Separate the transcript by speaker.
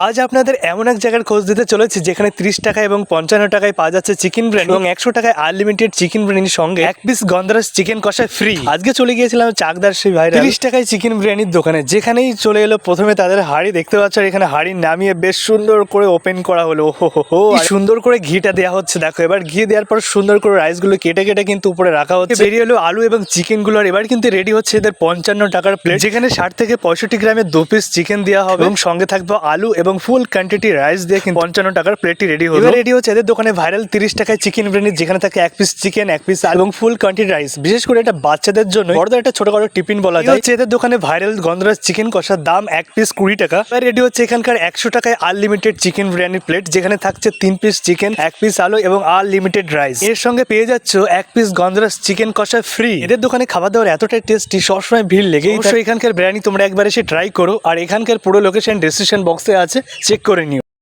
Speaker 1: আজ আপনাদের এমন এক জায়গার খোঁজ দিতে চলেছি যেখানে ত্রিশ টাকা এবং পঞ্চান্ন টাকায় পাওয়া যাচ্ছে চিকেন বিরিয়ানি এবং একশো টাকায় আনলিমিটেড চিকেন বিরিয়ানির সঙ্গে এক পিস গন্ধরাস চিকেন কষা ফ্রি আজকে চলে গিয়েছিলাম চাকদার সেই ভাই ত্রিশ টাকায় চিকেন বিরিয়ানির দোকানে যেখানেই চলে এলো প্রথমে তাদের হাড়ি দেখতে পাচ্ছ আর এখানে হাড়ি নামিয়ে বেশ সুন্দর করে ওপেন করা হলো। ও হো সুন্দর করে ঘিটা দেওয়া হচ্ছে দেখো এবার ঘি দেওয়ার পর সুন্দর করে রাইসগুলো কেটে কেটে কিন্তু উপরে রাখা হচ্ছে। বেরিয়ে এলো আলু এবং চিকেনগুলো আর এবার কিন্তু রেডি হচ্ছে এদের পঞ্চান্ন টাকার প্লেট যেখানে ষাট থেকে পঁয়ষট্টি গ্রামের দু পিস চিকেন দেওয়া হবে এবং সঙ্গে থাকবে আলু এবং ফুল কোয়ান্টিটি রাইস দিয়ে কিন্তু পঞ্চান্ন টাকার প্লেটটি রেডি হবে রেডি হচ্ছে এদের দোকানে ভাইরাল তিরিশ টাকায় চিকেন বিরিয়ানি যেখানে থাকে এক পিস চিকেন এক পিস এবং ফুল কোয়ান্টিটি রাইস বিশেষ করে এটা বাচ্চাদের জন্য বড়দের একটা ছোটখাটো টিফিন বলা যায়। হচ্ছে এদের দোকানে ভাইরাল গন্ধরাজ চিকেন কষার দাম এক পিস কুড়ি টাকা। এবার রেডি হচ্ছে এখানকার একশো টাকায় আনলিমিটেড চিকেন বিরিয়ানি প্লেট যেখানে থাকছে তিন পিস চিকেন এক পিস আলু এবং আনলিমিটেড রাইস এর সঙ্গে পেয়ে যাচ্ছ এক পিস গন্ধরাজ চিকেন কষা ফ্রি এদের দোকানে খাবার দাবার এতটাই টেস্টি সবসময় ভিড় লেগেই অবশ্যই এখানকার বিরিয়ানি তোমরা একবার এসে ট্রাই করো। আর এখানকার পুরো লোকেশন ডিসক্রিপশন বক্সে আছে। চেক করে নিও।